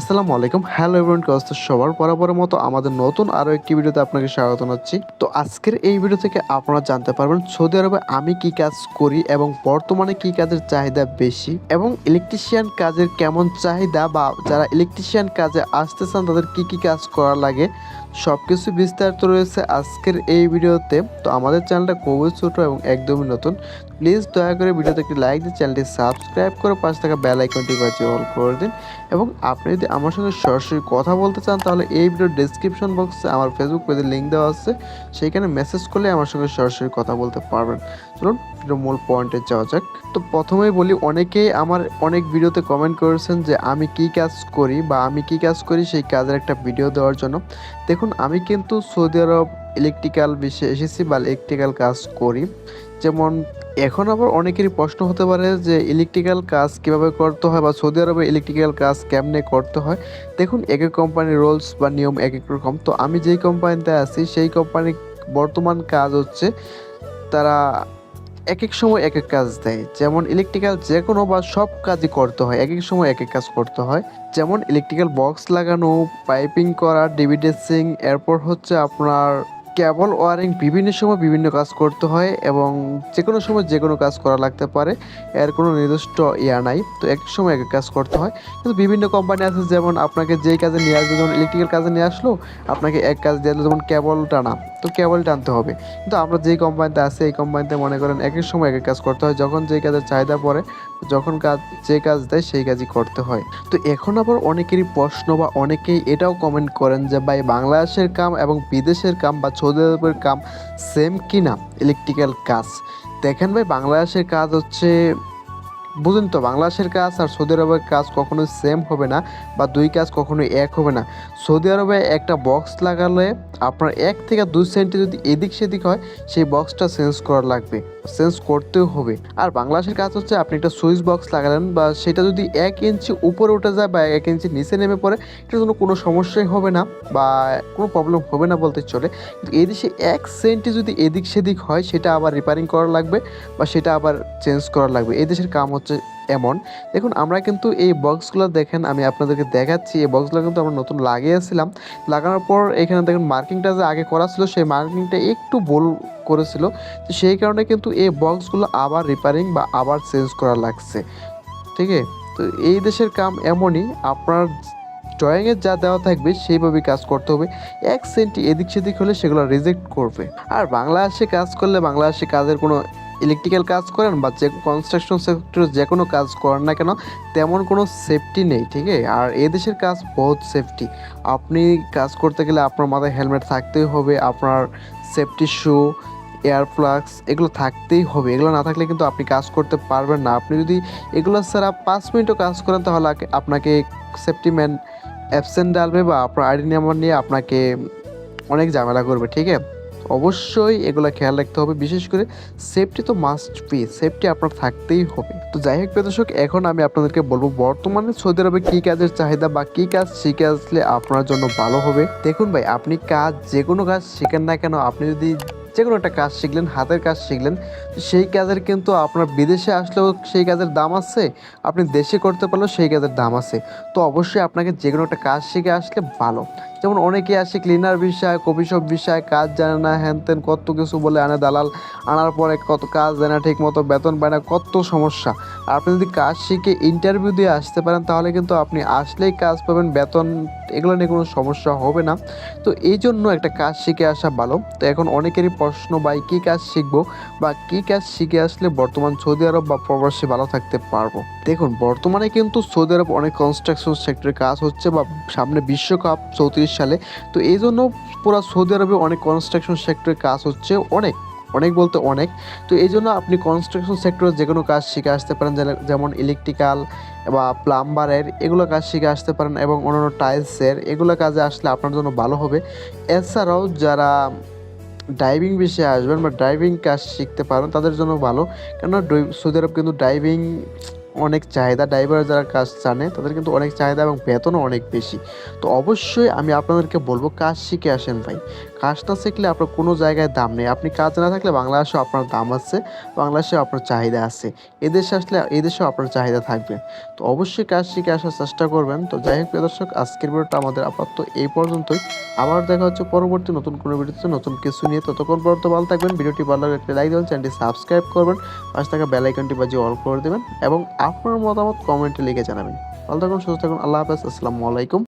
আসসালামু আলাইকুম। Hello everyone কস্ত সবার? বরাবরের মতো আমাদের নতুন আরও একটি ভিডিওতে আপনাকে স্বাগত জানাচ্ছি। তো আজকের এই ভিডিও থেকে আপনারা জানতে পারবেন, সৌদি আরবে আমি কি কাজ করি এবং বর্তমানে কি কাজের চাহিদা বেশি এবং ইলেকট্রিশিয়ান কাজের কেমন চাহিদা বা যারা ইলেকট্রিশিয়ান কাজে আসতে চান, তাদের কি কি কাজ করা লাগে সব কিছু বিস্তারিত রয়েছে আজকের এই ভিডিওতে। তো আমাদের চ্যানেলটা খুবই ছোটো এবং একদমই নতুন। প্লিজ দয়া করে ভিডিওতে একটি লাইক দিয়ে চ্যানেলটি সাবস্ক্রাইব করে পাশে থাকা বেল আইকনটি বাজিয়ে অল করে দিন। এবং আপনি যদি আমার সঙ্গে সরাসরি কথা বলতে চান, তাহলে এই ভিডিওর ডেসক্রিপশন বক্সে আমার ফেসবুক পেজের লিঙ্ক দেওয়া আছে। সেইখানে মেসেজ করলে আমার সঙ্গে সরাসরি কথা বলতে পারবেন। চলুন ভিডিও মূল পয়েন্টে যাওয়া যাক। তো প্রথমেই বলি, অনেকেই আমার অনেক ভিডিওতে কমেন্ট করেছেন যে আমি কি কাজ করি বা আমি কি কাজ করি সেই কাজের একটা ভিডিও দেওয়ার জন্য। দেখুন আমি কিন্তু সৌদি আরব ইলেকট্রিক্যাল বিষয়ে এসেছি বা ইলেকট্রিক্যাল কাজ করি। যেমন, এখন আবার অনেকেরই প্রশ্ন হতে পারে যে ইলেকট্রিক্যাল কাজ কীভাবে করতে হয় বা সৌদি আরবে ইলেকট্রিক্যাল কাজ কেমনে করতে হয়? দেখুন, এক এক কোম্পানির রোলস বা নিয়ম এক এক রকম। তো আমি যেই কোম্পানিতে আছি, সেই কোম্পানির বর্তমান কাজ হচ্ছে তারা এক এক সময় এক এক কাজ দেয়। যেমন ইলেকট্রিক্যাল যে কোনো বা সব কাজই করতে হয় এক এক সময় এক এক কাজ করতে হয়। যেমন ইলেকট্রিক্যাল বক্স লাগানো পাইপিং করা ডিবি ড্রেসিং এরপর হচ্ছে আপনার কেবল ওয়ারিং বিভিন্ন সময় বিভিন্ন কাজ করতে হয় এবং যে কোনো সময় যে কোনো কাজ করা লাগতে পারে। এর কোনো নির্দিষ্ট ইয়া নাই, তো এক সময় এক এক কাজ করতে হয়। কিন্তু বিভিন্ন কোম্পানি আছে, যেমন আপনাকে যেই কাজে নিয়ে আসবে, যেমন ইলেকট্রিক্যাল কাজে নিয়ে আসলো, আপনাকে এক কাজ দিয়ে যেমন কেবল টানা। তো কেবল টানতে হবে। কিন্তু আমরা যেই কোম্পানিতে আছি, এই কোম্পানিতে মনে করেন এক এক সময় এক কাজ করতে হয়। যখন যেই কাজের চাহিদা পড়ে, যখন কাজ, যে কাজ দেয়, সেই কাজই করতে হয়। তো এখন আবার অনেকেরই প্রশ্ন বা অনেকেই এটাও কমেন্ট করেন যে, ভাই, বাংলাদেশের কাম এবং বিদেশের কাম বা সৌদি আরবের কাম সেম কি না ইলেকট্রিক্যাল কাজ? দেখেন ভাই, বাংলাদেশের কাজ হচ্ছে বুঝুন তো, বাংলাদেশের কাজ আর সৌদি আরবের কাজ কখনোই সেম হবে না বা দুই কাজ কখনোই এক হবে না। সৌদি আরবে একটা বক্স লাগালে আপনার এক থেকে দুই সেন্টি যদি এদিক সেদিক হয়, সেই বক্সটা চেঞ্জ করা লাগবে চেঞ্জ করতেও হবে। আর বাংলাদেশের কাজ হচ্ছে আপনি একটা সুইচ বক্স লাগালেন বা সেটা যদি এক ইঞ্চি উপরে উঠে যায় বা এক ইঞ্চি নিচে নেমে পড়ে এটার জন্য কোনো সমস্যাই হবে না বা কোনো প্রবলেম হবে না বলতে চলে। কিন্তু এই দেশে এক সেন্টি যদি এদিক সেদিক হয়, সেটা আবার রিপেয়ারিং করা লাগবে বা সেটা আবার চেঞ্জ করা লাগবে। এদেশের কাম হচ্ছে এমন। দেখুন, আমরা কিন্তু এই বক্সগুলো দেখেন, আমি আপনাদেরকে দেখাচ্ছি। এই বক্সগুলো কিন্তু আমরা নতুন লাগিয়েছিলাম। লাগানোর পর এখানে দেখুন মার্কিংটা যে আগে করা ছিল, সেই মার্কিংটা একটু ভুল করেছিল। তো সেই কারণে কিন্তু এই বক্সগুলো আবার রিপেয়ারিং বা আবার চেঞ্জ করা লাগছে। ঠিক আছে? তো এই দেশের কাম এমনই, আপনার ড্রয়িংয়ে যা দেওয়া থাকবে, সেইভাবেই কাজ করতে হবে। এক সেন্টি এদিক সেদিক হলে সেগুলো রিজেক্ট করবে। আর বাংলাদেশে কাজ করলে বাংলাদেশে কাজের কোনো ইলেকট্রিক্যাল কাজ করেন বা যে কনস্ট্রাকশন সেক্টরে যে কোনো কাজ করেন না কেন, তেমন কোনো সেফটি নেই, ঠিক আছে? আর এ দেশের কাজ বহুত সেফটি আপনি কাজ করতে গেলে আপনার মাথায় হেলমেট থাকতেই হবে, আপনার সেফটি শু এয়ার ফ্লাক্স এগুলো থাকতেই হবে। এগুলো না থাকলে কিন্তু আপনি কাজ করতে পারবেন না। আপনি যদি এগুলো ছাড়া পাঁচ মিনিটও কাজ করেন, তাহলে আপনাকে সেফটি ম্যান অ্যাবসেন্ট ডালবে বা আপনার আইডি নাম্বার নিয়ে আপনাকে অনেক ঝামেলা করবে, ঠিক আছে? অবশ্যই এগুলো খেয়াল রাখতে হবে। বিশেষ করে সেফটি তো মাস্ট বি সেফটি আপনার থাকতেই হবে। তো যাই হোক প্রিয় দর্শক, এখন আমি আপনাদেরকে বলব বর্তমানে সৌদি আরবে কী কাজের চাহিদা বা কী কাজ শিখে আসলে আপনার জন্য ভালো হবে। দেখুন ভাই, আপনি কাজ যে কোনো কাজ শিখেন না কেন, আপনি যদি যে কোনো একটা কাজ শিখলেন, হাতের কাজ শিখলেন সেই কাজের কিন্তু আপনার বিদেশে আসলেও সেই কাজের দাম আছে, আপনি দেশে করতে পারলেও সেই কাজের দাম আছে। তো অবশ্যই আপনাকে যে কোনো একটা কাজ শিখে আসলে ভালো। যেমন অনেকে আসে ক্লিনার বিষয় কপি সব বিষয়, কাজ জানে না, হ্যান ত্যান কত কিছু বলে আনে দালাল, আনার পরে কত কাজ দেয় না, ঠিক মতো বেতন পায় না, কত সমস্যা। আপনি যদি কাজ শিখে ইন্টারভিউ দিয়ে আসতে পারেন, তাহলে কিন্তু আপনি আসলেই কাজ পাবেন, বেতন, এগুলো নিয়ে কোনো সমস্যা হবে না। তো এই জন্য একটা কাজ শিখে আসা ভালো। তো এখন অনেকেরই প্রশ্ন, ভাই, কী কাজ শিখব? বা কী কাজ শিখে আসলে বর্তমান সৌদি আরব বা প্রবাসী ভালো থাকতে পারব? দেখুন, বর্তমানে কিন্তু সৌদি আরব অনেক কনস্ট্রাকশন সেক্টরে কাজ হচ্ছে বা সামনে বিশ্বকাপ চৌত্রিশ সালে। তো এই জন্য পুরো সৌদি আরবে অনেক কনস্ট্রাকশন সেক্টরে কাজ হচ্ছে, অনেক অনেক বলতে অনেক। তো এই জন্য আপনি কনস্ট্রাকশন সেক্টরে যে কোনো কাজ শিখে আসতে পারেন যেমন ইলেকট্রিক্যাল বা প্লাম্বারের এগুলো কাজ শিখে আসতে পারেন এবং অন্যান্য টাইলসের এগুলো কাজে আসলে আপনার জন্য ভালো হবে। এছাড়াও যারা ড্রাইভিং বিষয়ে আসবেন বা ড্রাইভিং কাজ শিখতে পারেন, তাদের জন্য ভালো। কেননা সৌদি আরব কিন্তু ড্রাইভিং অনেক চাহিদা ড্রাইভার যারা কাজ জানে, তাদের কিন্তু অনেক চাহিদা এবং বেতনও অনেক বেশি। তো অবশ্যই আমি আপনাদেরকে বলব, কাজ শিখে আসেন ভাই। কাজ না শিখলে আপনার কোনো জায়গায় দাম নেই। আপনি কাজ না থাকলে বাংলাদেশেও আপনার দাম আছে, বাংলাদেশেও আপনার চাহিদা আছে। এদেশে আসলে, এদেশেও আপনার চাহিদা থাকবে। তো অবশ্যই কাজ শিখে আসার চেষ্টা করবেন। তো যাই হোক দর্শক, আজকের ভিডিওটা আমাদের আপাতত এই পর্যন্তই। আবার দেখা হচ্ছে পরবর্তী নতুন কোনো ভিডিওতে নতুন কিছু নিয়ে। ততক্ষণ পর্যন্ত ভালো থাকবেন। ভিডিওটি ভালো লাগলে একটা লাইক দেবেন, চ্যানেলটি সাবস্ক্রাইব করবেন। পাশে থাকা বেল আইকনটি বাজিয়ে অল করে দেবেন এবং আপনার মতামত কমেন্টে লিখে জানাবেন। ভালো থাকুন, সুস্থ থাকুন। আল্লাহ হাফেজ। আসসালামু আলাইকুম।